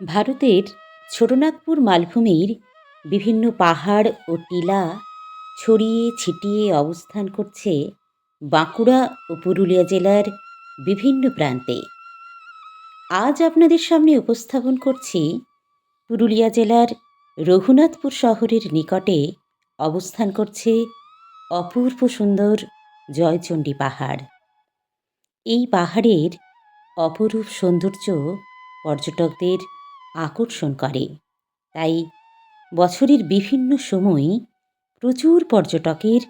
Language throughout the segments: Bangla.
ভারতের ছোটনাগপুর মালভূমির বিভিন্ন পাহাড় ও টিলা ছড়িয়ে ছিটিয়ে অবস্থান করছে বাঁকুড়া ও পুরুলিয়া জেলার বিভিন্ন প্রান্তে। আজ আপনাদের সামনে উপস্থাপন করছি পুরুলিয়া জেলার রঘুনাথপুর শহরের নিকটে অবস্থান করছে অপূর্ব সুন্দর জয়চণ্ডী পাহাড়। এই পাহাড়ের অপরূপ সৌন্দর্য পর্যটকদের আকর্ষণ করে। তাই বছরের বিভিন্ন সময় প্রচুর পর্যটকের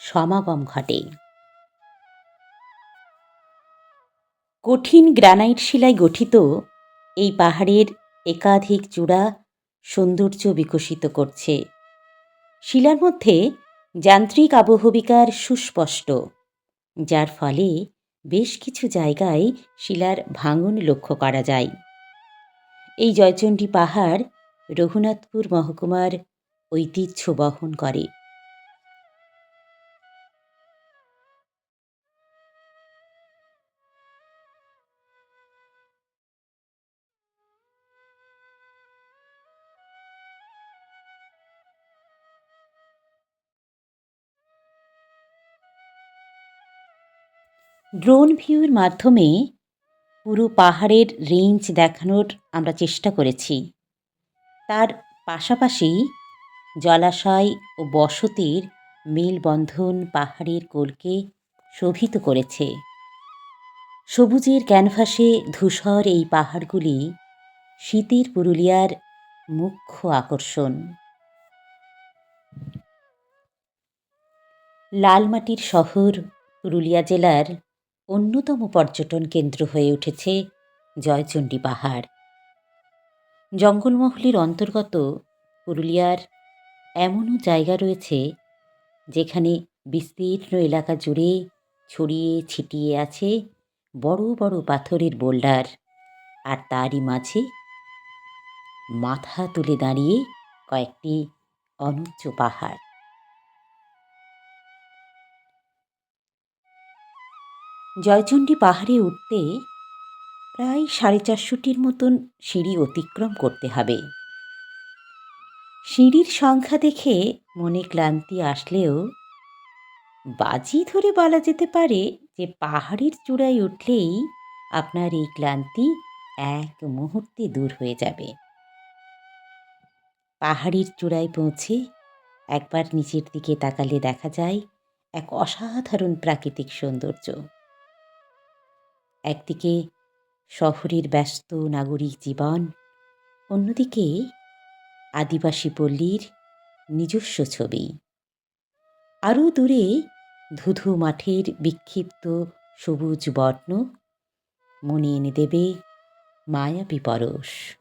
সমাগম ঘটে। কঠিন গ্রানাইট শিলায় গঠিত এই পাহাড়ের একাধিক চূড়া সৌন্দর্য বিকশিত করছে। শিলার মধ্যে যান্ত্রিক আবহবিকার সুস্পষ্ট, যার ফলে বেশ কিছু জায়গায় শিলার ভাঙন লক্ষ্য করা যায়। এই জয়চণ্ডী পাহাড় রঘুনাথপুর মহকুমার ঐতিহ্য বহন করে। ড্রোন ভিউর মাধ্যমে পুরো পাহাড়ের রেঞ্জ দেখানোর আমরা চেষ্টা করেছি। তার পাশাপাশি জলাশয় ও বসতির মেলবন্ধন পাহাড়ের কোলকে শোভিত করেছে। সবুজের ক্যানভাসে ধূসর এই পাহাড়গুলি শীতের পুরুলিয়ার মুখ্য আকর্ষণ। লালমাটির শহর পুরুলিয়া জেলার অন্যতম পর্যটন কেন্দ্র হয়ে উঠেছে জয়চণ্ডী পাহাড়। জঙ্গলমহলের অন্তর্গত পুরুলিয়ার এমনও জায়গা রয়েছে যেখানে বিস্তীর্ণ এলাকা জুড়ে ছড়িয়ে ছিটিয়ে আছে বড় বড় পাথরের বোল্ডার আর তারই মাঝে মাথা তুলে দাঁড়িয়ে কয়েকটি অনুচ্চ পাহাড়। জয়চণ্ডী পাহাড়ে উঠতে প্রায় সাড়ে চারশোটির মতন সিঁড়ি অতিক্রম করতে হবে। সিঁড়ির সংখ্যা দেখে মনে ক্লান্তি আসলেও বাজি ধরে বলা যেতে পারে যে পাহাড়ের চূড়ায় উঠলেই আপনার এই ক্লান্তি এক মুহূর্তে দূর হয়ে যাবে। পাহাড়ের চূড়ায় পৌঁছে একবার নিচের দিকে তাকালে দেখা যায় এক অসাধারণ প্রাকৃতিক সৌন্দর্য। একদিকে শহরের ব্যস্ত নাগরিক জীবন, অন্যদিকে আদিবাসী পল্লীর নিজস্ব ছবি। আরও দূরে ধুধু মাঠের বিক্ষিপ্ত সবুজ বর্ণ, মনে এনে দেবে মায়াবী পরশ।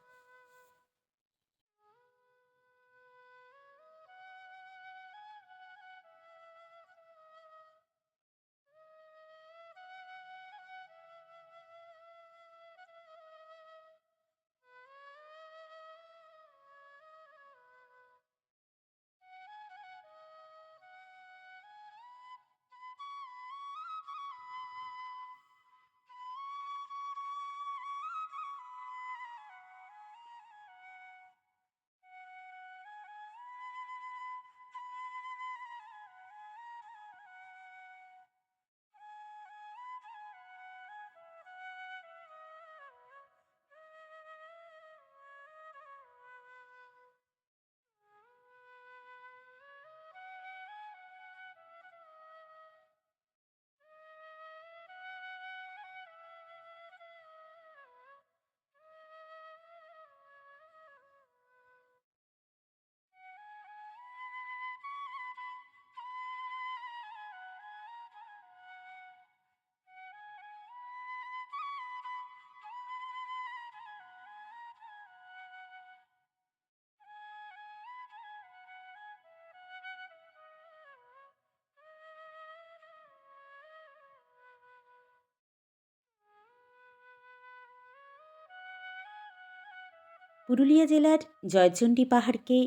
পুরুলিয়া জেলার জয়চণ্ডী পাহাড়কে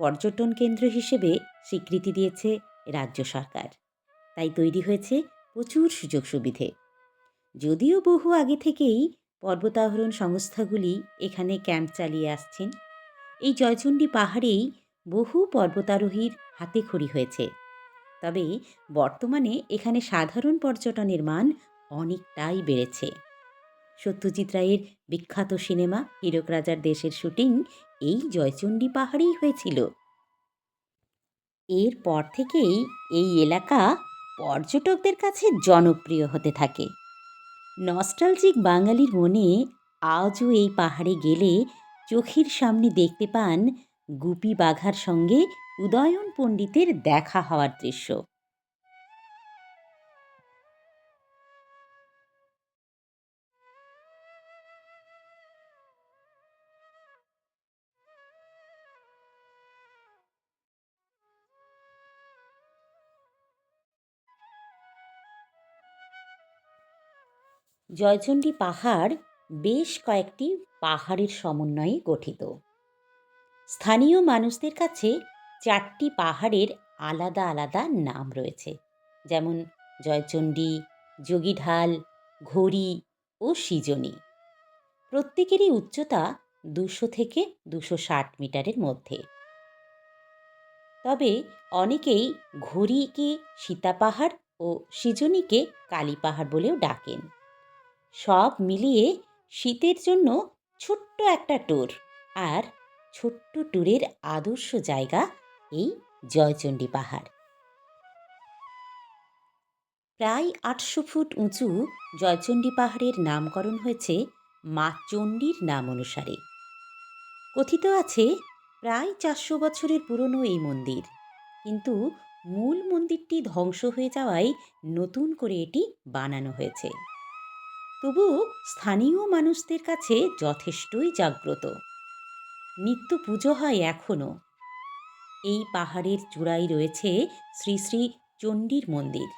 পর্যটন কেন্দ্র হিসেবে স্বীকৃতি দিয়েছে রাজ্য সরকার। তাই তৈরি হয়েছে প্রচুর সুযোগ সুবিধে। যদিও বহু আগে থেকেই পর্বতারোহণ সংস্থাগুলি এখানে ক্যাম্প চালিয়ে আসছেন, এই জয়চণ্ডী পাহাড়েই বহু পর্বতারোহীর হাতে খড়ি হয়েছে। তবে বর্তমানে এখানে সাধারণ পর্যটনের মান অনেকটাই বেড়েছে। সত্যজিৎ রায়ের বিখ্যাত সিনেমা হীরক রাজার দেশের শুটিং এই জয়চণ্ডী পাহাড়েই হয়েছিল। এরপর থেকেই এই এলাকা পর্যটকদের কাছে জনপ্রিয় হতে থাকে। নস্টালজিক বাঙালির মনে আজও এই পাহাড়ে গেলে চোখের সামনে দেখতে পান গুপি বাঘার সঙ্গে উদয়ন পণ্ডিতের দেখা হওয়ার দৃশ্য। জয়চণ্ডী পাহাড় বেশ কয়েকটি পাহাড়ের সমন্বয়ে গঠিত। স্থানীয় মানুষদের কাছে চারটি পাহাড়ের আলাদা আলাদা নাম রয়েছে, যেমন জয়চণ্ডী, যোগীঢাল, ঘড়ি ও সিজনি। প্রত্যেকেরই উচ্চতা দুশো থেকে দুশো ষাট মিটারের মধ্যে। তবে অনেকেই ঘড়িকে সীতা পাহাড় ও সিজনিকে কালী পাহাড় বলেও ডাকেন। সব মিলিয়ে শীতের জন্য ছোট্ট একটা ট্যুর। আর ছোট্ট ট্যুরের আদর্শ জায়গা এই জয়চণ্ডী পাহাড়। প্রায় আটশো ফুট উঁচু জয়চণ্ডী পাহাড়ের নামকরণ হয়েছে মা চণ্ডীর নাম অনুসারে। কথিত আছে, প্রায় চারশো বছরের পুরনো এই মন্দির। কিন্তু মূল মন্দিরটি ধ্বংস হয়ে যাওয়ায় নতুন করে এটি বানানো হয়েছে। তবু স্থানীয় মানুষদের কাছে যথেষ্টই জাগ্রত। নিত্য পুজো হয় এখনও এই পাহাড়ের চূড়ায় রয়েছে শ্রী শ্রী চণ্ডীর মন্দির।